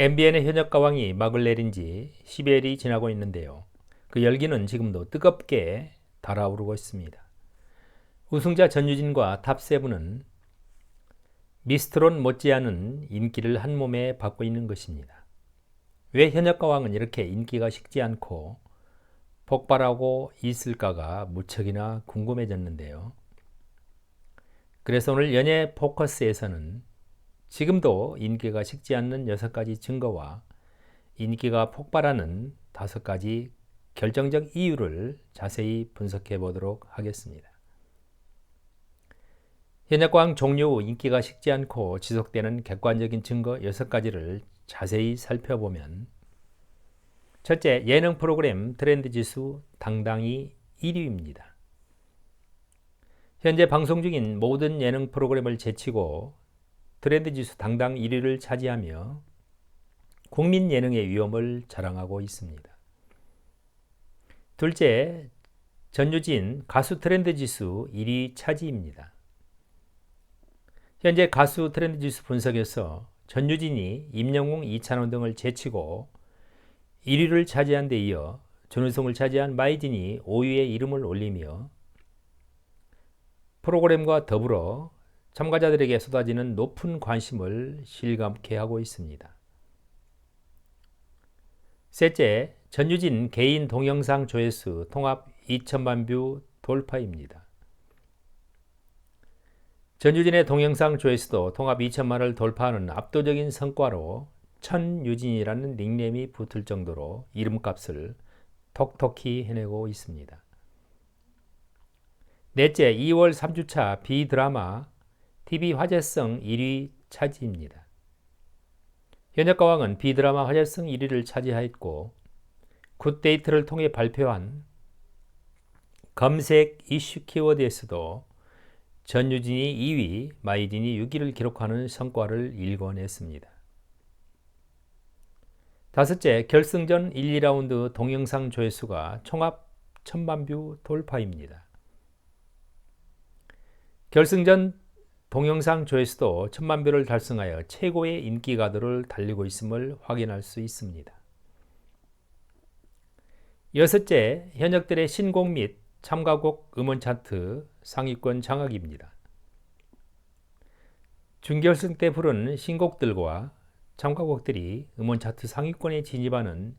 MBN의 현역 가왕이 막을 내린 지 10여일이 지나고 있는데요. 그 열기는 지금도 뜨겁게 달아오르고 있습니다. 우승자 전유진과 탑세븐은 미스트론 못지않은 인기를 한 몸에 받고 있는 것입니다. 왜 현역 가왕은 이렇게 인기가 식지 않고 폭발하고 있을까가 무척이나 궁금해졌는데요. 그래서 오늘 연예 포커스에서는 지금도 인기가 식지 않는 여섯 가지 증거와 인기가 폭발하는 다섯 가지 결정적 이유를 자세히 분석해 보도록 하겠습니다. 현역광 종료 후 인기가 식지 않고 지속되는 객관적인 증거 여섯 가지를 자세히 살펴보면 첫째, 예능 프로그램 트렌드 지수 당당히 1위입니다. 현재 방송 중인 모든 예능 프로그램을 제치고 트렌드 지수 당당 1위를 차지하며 국민 예능의 위험을 자랑하고 있습니다. 둘째, 전유진 가수 트렌드 지수 1위 차지입니다. 현재 가수 트렌드 지수 분석에서 전유진이 임영웅, 이찬원 등을 제치고 1위를 차지한 데 이어 준우승을 차지한 마이진이 5위에 이름을 올리며 프로그램과 더불어 참가자들에게 쏟아지는 높은 관심을 실감케 하고 있습니다. 셋째, 전유진 개인 동영상 조회수 통합 2천만 뷰 돌파입니다. 전유진의 동영상 조회수도 통합 2천만을 돌파하는 압도적인 성과로 천유진이라는 닉네임이 붙을 정도로 이름값을 톡톡히 해내고 있습니다. 넷째, 2월 3주차 비드라마 TV 화제성 1위 차지입니다. 현역가왕은 비드라마 화제성 1위를 차지하였고 굿데이트를 통해 발표한 검색 이슈 키워드에서도 전유진이 2위, 마이진이 6위를 기록하는 성과를 일궈냈습니다. 다섯째, 결승전 1, 2라운드 동영상 조회수가 총합 1000만 뷰 돌파입니다. 결승전 동영상 조회수도 1000만 뷰를 달성하여 최고의 인기 가도를 달리고 있음을 확인할 수 있습니다. 여섯째, 현역들의 신곡 및 참가곡 음원 차트 상위권 장악입니다. 준결승 때 부른 신곡들과 참가곡들이 음원 차트 상위권에 진입하는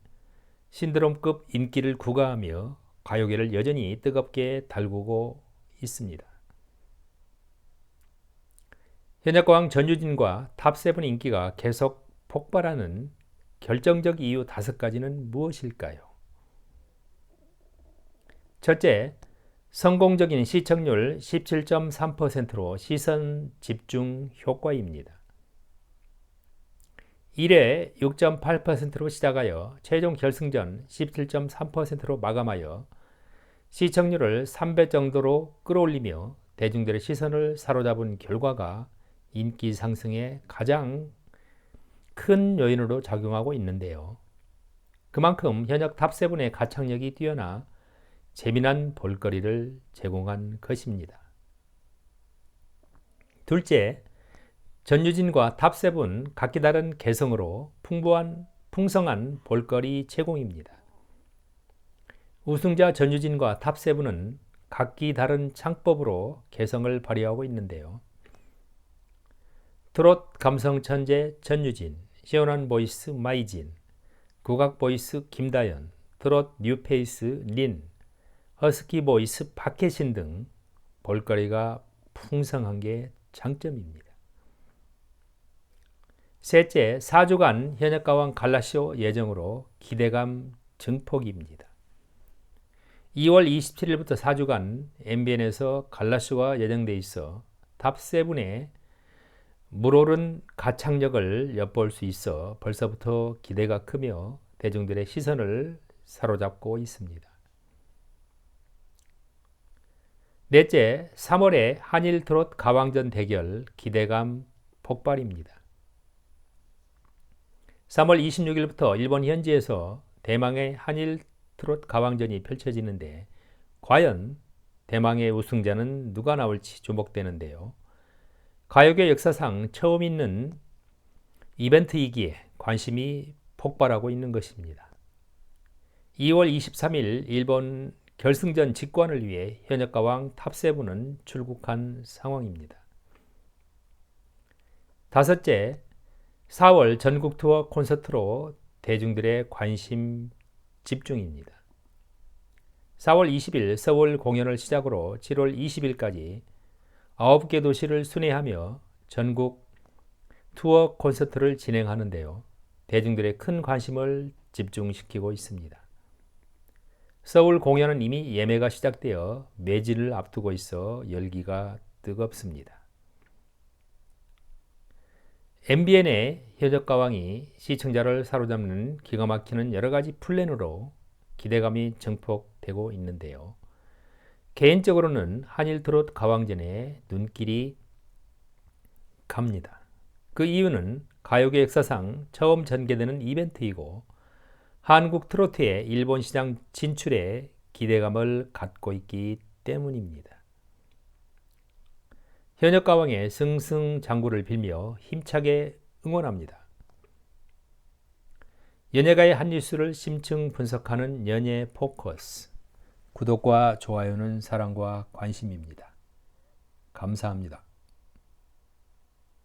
신드롬급 인기를 구가하며 가요계를 여전히 뜨겁게 달구고 있습니다. 현역광 전유진과 탑세븐 인기가 계속 폭발하는 결정적 이유 다섯 가지는 무엇일까요? 첫째, 성공적인 시청률 17.3%로 시선 집중 효과입니다. 1회 6.8%로 시작하여 최종 결승전 17.3%로 마감하여 시청률을 3배 정도로 끌어올리며 대중들의 시선을 사로잡은 결과가 인기 상승에 가장 큰 요인으로 작용하고 있는데요. 그만큼 현역 탑세븐의 가창력이 뛰어나 재미난 볼거리를 제공한 것입니다. 둘째, 전유진과 탑세븐 각기 다른 개성으로 풍부한 풍성한 볼거리 제공입니다. 우승자 전유진과 탑세븐은 각기 다른 창법으로 개성을 발휘하고 있는데요. 트롯 감성 천재 전유진, 시원한 보이스 마이진, 국악 보이스 김다연, 트롯 뉴페이스 린, 허스키 보이스 박혜신 등 볼거리가 풍성한 게 장점입니다. 셋째, 4주간 현역가왕 갈라쇼 예정으로 기대감 증폭입니다. 2월 27일부터 4주간 MBN에서 갈라쇼가 예정돼 있어 탑7의 물오른 가창력을 엿볼 수 있어 벌써부터 기대가 크며 대중들의 시선을 사로잡고 있습니다. 넷째, 3월에 한일 트롯 가왕전 대결 기대감 폭발입니다. 3월 26일부터 일본 현지에서 대망의 한일 트롯 가왕전이 펼쳐지는데 과연 대망의 우승자는 누가 나올지 주목되는데요. 가요계 역사상 처음 있는 이벤트이기에 관심이 폭발하고 있는 것입니다. 2월 23일 일본 결승전 직관을 위해 현역 가왕 탑세븐은 출국한 상황입니다. 다섯째, 4월 전국 투어 콘서트로 대중들의 관심 집중입니다. 4월 20일 서울 공연을 시작으로 7월 20일까지 9개 도시를 순회하며 전국 투어 콘서트를 진행하는데요. 대중들의 큰 관심을 집중시키고 있습니다. 서울 공연은 이미 예매가 시작되어 매진을 앞두고 있어 열기가 뜨겁습니다. MBN의 효적가왕이 시청자를 사로잡는 기가 막히는 여러 가지 플랜으로 기대감이 증폭되고 있는데요. 개인적으로는 한일 트롯 가왕전에 눈길이 갑니다. 그 이유는 가요계 역사상 처음 전개되는 이벤트이고 한국 트로트의 일본 시장 진출에 기대감을 갖고 있기 때문입니다. 현역 가왕의 승승장구를 빌며 힘차게 응원합니다. 연예가의 한 뉴스를 심층 분석하는 연예 포커스. 구독과 좋아요는 사랑과 관심입니다. 감사합니다.